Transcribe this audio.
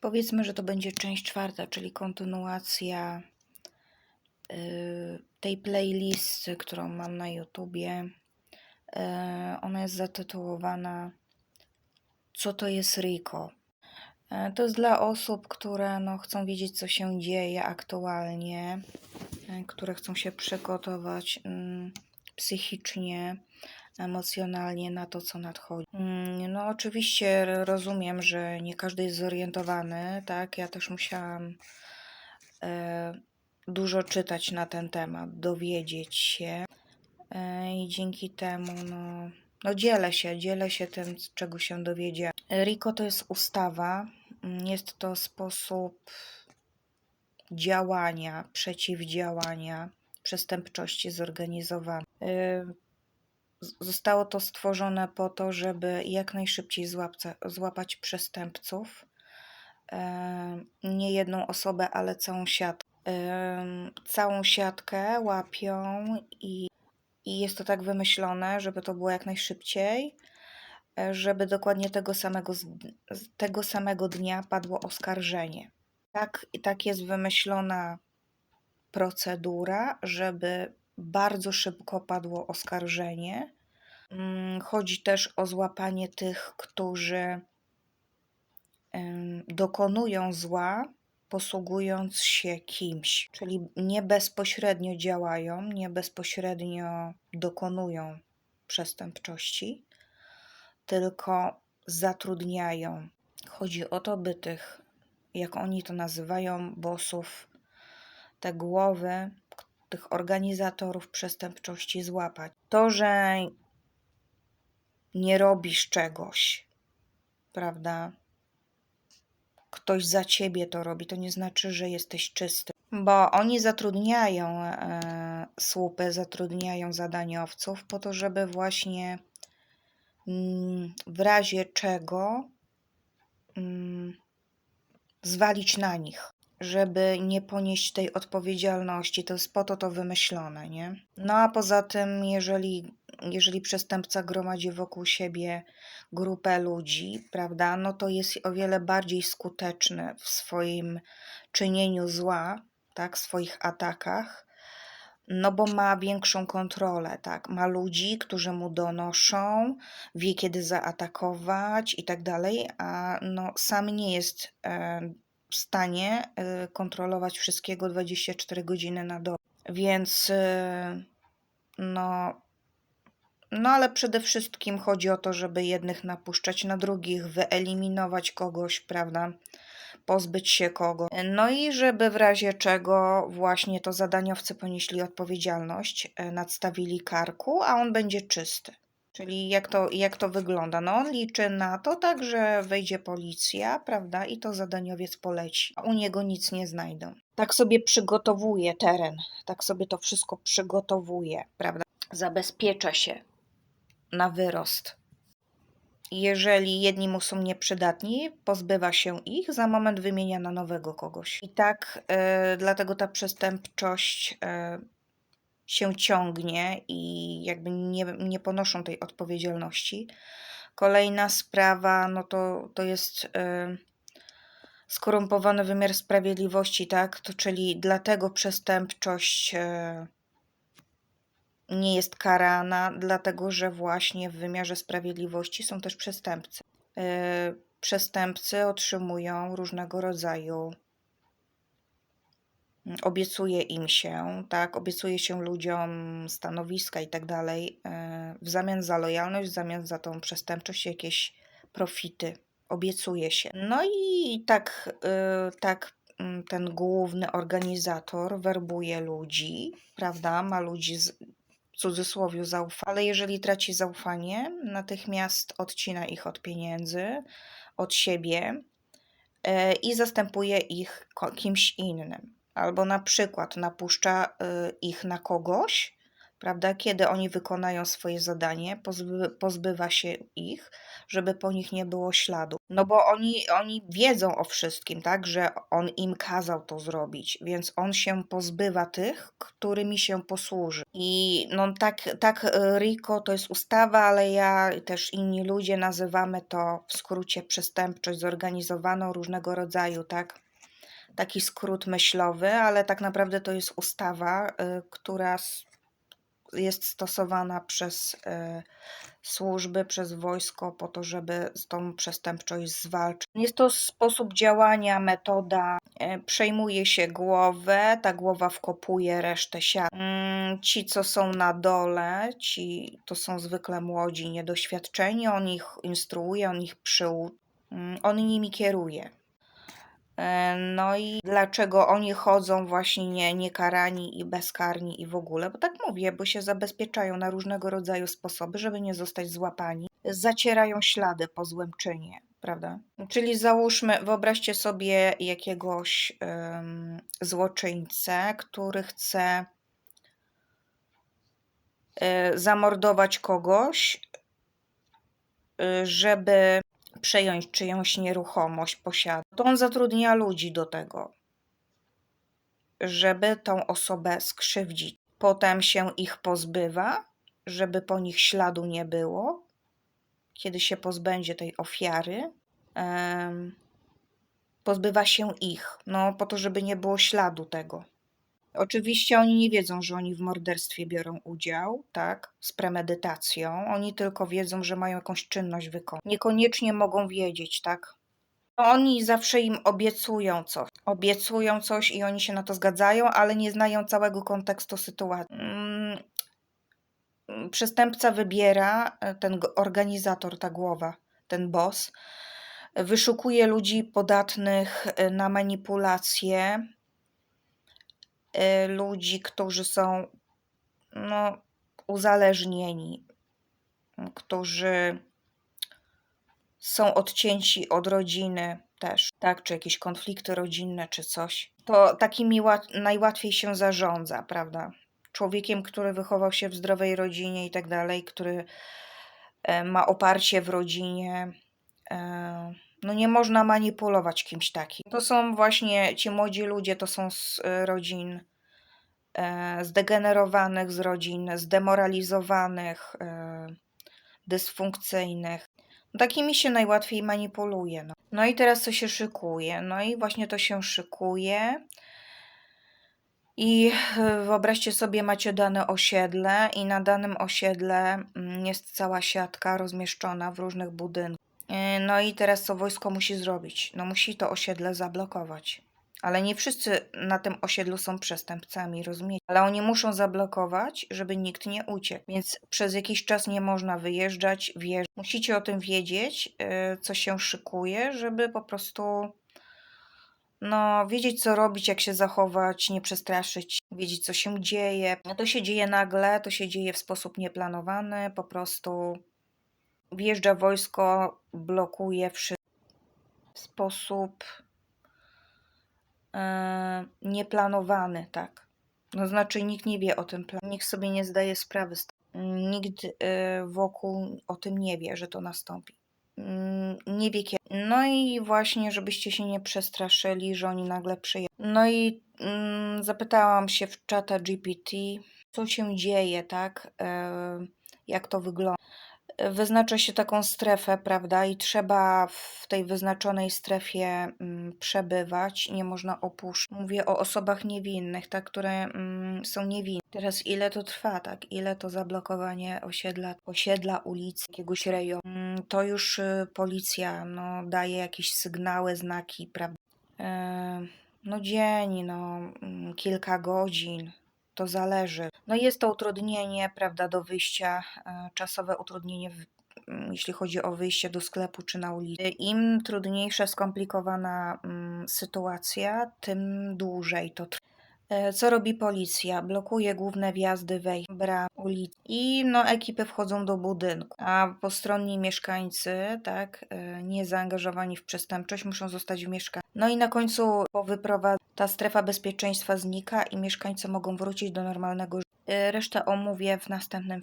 Powiedzmy, że to będzie część czwarta, czyli kontynuacja y, tej playlisty, którą mam na YouTubie. Y, Ona jest zatytułowana Co to jest Rico? Y, To jest dla osób, które no, chcą wiedzieć, co się dzieje aktualnie, które chcą się przygotować mm, psychicznie, emocjonalnie na to, co nadchodzi. Mm, No, oczywiście rozumiem, że nie każdy jest zorientowany, tak? Ja też musiałam e, dużo czytać na ten temat, dowiedzieć się e, i dzięki temu, no, no dzielę się, dzielę się tym, czego się dowiedziałam. RICO to jest ustawa, mm, jest to sposób działania, przeciwdziałania przestępczości zorganizowanej. Zostało to stworzone po to, żeby jak najszybciej złapca, złapać przestępców. Nie jedną osobę, ale całą siatkę. Całą siatkę łapią i, i jest to tak wymyślone, żeby to było jak najszybciej, e, żeby dokładnie tego samego, tego samego dnia padło oskarżenie. Tak, tak jest wymyślona procedura, żeby bardzo szybko padło oskarżenie. Mm, Chodzi też o złapanie tych, którzy dokonują zła, posługując się kimś, czyli nie bezpośrednio działają, nie bezpośrednio dokonują przestępczości, tylko zatrudniają. Chodzi o to, by tych, jak oni to nazywają, bossów, te głowy, tych organizatorów przestępczości złapać. To, że nie robisz czegoś, prawda? Ktoś za ciebie to robi, to nie znaczy, że jesteś czysty. Bo oni zatrudniają e, słupy, zatrudniają zadaniowców po to, żeby właśnie mm, w razie czego mm, zwalić na nich, żeby nie ponieść tej odpowiedzialności. To jest po to to wymyślone, nie? No a poza tym, jeżeli, jeżeli przestępca gromadzi wokół siebie grupę ludzi, prawda, no to jest o wiele bardziej skuteczny w swoim czynieniu zła, tak, w swoich atakach, no bo ma większą kontrolę, tak, ma ludzi, którzy mu donoszą, wie kiedy zaatakować i tak dalej, a no sam nie jest e, w stanie e, kontrolować wszystkiego 24 godziny na dobę. Więc e, no no ale przede wszystkim chodzi o to, żeby jednych napuszczać na drugich, wyeliminować kogoś, prawda? Pozbyć się kogo. No i żeby w razie czego właśnie to zadaniowcy ponieśli odpowiedzialność, e, nadstawili karku, a on będzie czysty. Czyli jak to, jak to wygląda? No on liczy na to tak, że wejdzie policja, prawda, i to zadaniowiec poleci. A u niego nic nie znajdą. Tak sobie przygotowuje teren, tak sobie to wszystko przygotowuje, prawda? Zabezpiecza się na wyrost. Jeżeli jedni mu są nieprzydatni, pozbywa się ich, za moment wymienia na nowego kogoś. I tak e, dlatego ta przestępczość e, się ciągnie i jakby nie, nie ponoszą tej odpowiedzialności. Kolejna sprawa, no to, to jest e, skorumpowany wymiar sprawiedliwości, tak? To czyli dlatego przestępczość e, nie jest karana, dlatego że właśnie w wymiarze sprawiedliwości są też przestępcy. E, Przestępcy otrzymują różnego rodzaju obiecuje im się, tak, obiecuje się ludziom stanowiska i tak dalej, e, w zamian za lojalność, w zamian za tą przestępczość jakieś profity. Obiecuje się. No i tak, e, tak mm, ten główny organizator werbuje ludzi, prawda, ma ludzi z, w cudzysłowie zaufanie, ale jeżeli traci zaufanie, natychmiast odcina ich od pieniędzy, od siebie e, i zastępuje ich kimś innym. Albo na przykład napuszcza y, ich na kogoś, prawda? Kiedy oni wykonają swoje zadanie, pozby, pozbywa się ich, żeby po nich nie było śladu. No bo oni, oni wiedzą o wszystkim, tak? Że on im kazał to zrobić, więc on się pozbywa tych, którymi się posłuży. I no tak, tak e, RICO to jest ustawa, ale ja też inni ludzie nazywamy to w skrócie przestępczość zorganizowaną różnego rodzaju, tak? Taki skrót myślowy, ale tak naprawdę to jest ustawa, y, która jest stosowana przez e, służby, przez wojsko po to, żeby z tą przestępczość zwalczyć. Jest to sposób działania, metoda. e, Przejmuje się głowę, ta głowa wkopuje resztę siat. Mm, Ci, co są na dole, ci to są zwykle młodzi, niedoświadczeni, on ich instruuje, on ich przyuczy, on nimi kieruje. E, No i dlaczego oni chodzą właśnie nie, niekarani i bezkarni i w ogóle? Bo tak mówię, bo się zabezpieczają na różnego rodzaju sposoby, żeby nie zostać złapani. Zacierają ślady po złym czynie, prawda? Czyli załóżmy, wyobraźcie sobie jakiegoś em, złoczyńcę, który chce e, zamordować kogoś, y, żeby przejąć czyjąś nieruchomość, posiadać. To on zatrudnia ludzi do tego, żeby tą osobę skrzywdzić. Potem się ich pozbywa, żeby po nich śladu nie było. Kiedy się pozbędzie tej ofiary, pozbywa się ich, no po to, żeby nie było śladu tego. Oczywiście oni nie wiedzą, że oni w morderstwie biorą udział, tak, z premedytacją. Oni tylko wiedzą, że mają jakąś czynność wykonać. Niekoniecznie mogą wiedzieć, tak. Oni zawsze im obiecują coś. Obiecują coś i oni się na to zgadzają, ale nie znają całego kontekstu sytuacji. Mm, Przestępca wybiera, e, ten organizator, ta głowa, ten boss, wyszukuje ludzi podatnych e, na manipulacje, ludzi, którzy są no, uzależnieni, którzy są odcięci od rodziny też, tak, czy jakieś konflikty rodzinne, czy coś. To takimi łat- najłatwiej się zarządza, prawda? Człowiekiem, który wychował się w zdrowej rodzinie i tak dalej, który e, ma oparcie w rodzinie. e, No nie można manipulować kimś takim. To są właśnie ci młodzi ludzie, to są z e, rodzin e, zdegenerowanych, z rodzin zdemoralizowanych, e, dysfunkcyjnych. No, takimi się najłatwiej manipuluje. No. no i teraz co się szykuje? No i właśnie to się szykuje. I wyobraźcie sobie, macie dane osiedle, i na danym osiedle mm, jest cała siatka rozmieszczona w różnych budynkach. E, No i teraz co wojsko musi zrobić? No musi to osiedle zablokować. Ale nie wszyscy na tym osiedlu są przestępcami, rozumiecie? Ale oni muszą zablokować, żeby nikt nie uciekł. Więc przez jakiś czas nie można wyjeżdżać, wjeżdżać. Musicie o tym wiedzieć, e, co się szykuje, żeby po prostu no, wiedzieć co robić, jak się zachować, nie przestraszyć, wiedzieć co się dzieje. No, To się dzieje nagle, to się dzieje w sposób nieplanowany, po prostu wjeżdża wojsko, blokuje wszystko w sposób e, nieplanowany, tak. No znaczy nikt nie wie o tym planie, nikt sobie nie zdaje sprawy z tego. Nikt e, wokół o tym nie wie, że to nastąpi. Mm, Nie wie kiedy. No i właśnie, żebyście się nie przestraszyli, że oni nagle przyjadą. No i mm, zapytałam się w czata GPT, co się dzieje, tak? E, jak to wygląda. Wyznacza się taką strefę, prawda? I trzeba w tej wyznaczonej strefie mm, przebywać, nie można opuszczać. Mówię o osobach niewinnych, tak, które mm, są niewinne. Teraz ile to trwa, tak? Ile to zablokowanie osiedla, osiedla ulicy, jakiegoś rejonu? Mm, To już y, policja no, daje jakieś sygnały, znaki, prawda? E, No dzień, no kilka godzin, to zależy. No jest to utrudnienie, prawda, do wyjścia, e, czasowe utrudnienie, mm, jeśli chodzi o wyjście do sklepu czy na ulicę. Im trudniejsza, skomplikowana mm, sytuacja, tym dłużej to trwa. E, Co robi policja? Blokuje główne wjazdy, wejścia, bram, ulic i no, ekipy wchodzą do budynku, a postronni mieszkańcy, tak, e, nie zaangażowani w przestępczość, muszą zostać w mieszkaniu. No i na końcu po wyprowadzeniu ta strefa bezpieczeństwa znika i mieszkańcy mogą wrócić do normalnego życia. Y, Resztę omówię w następnym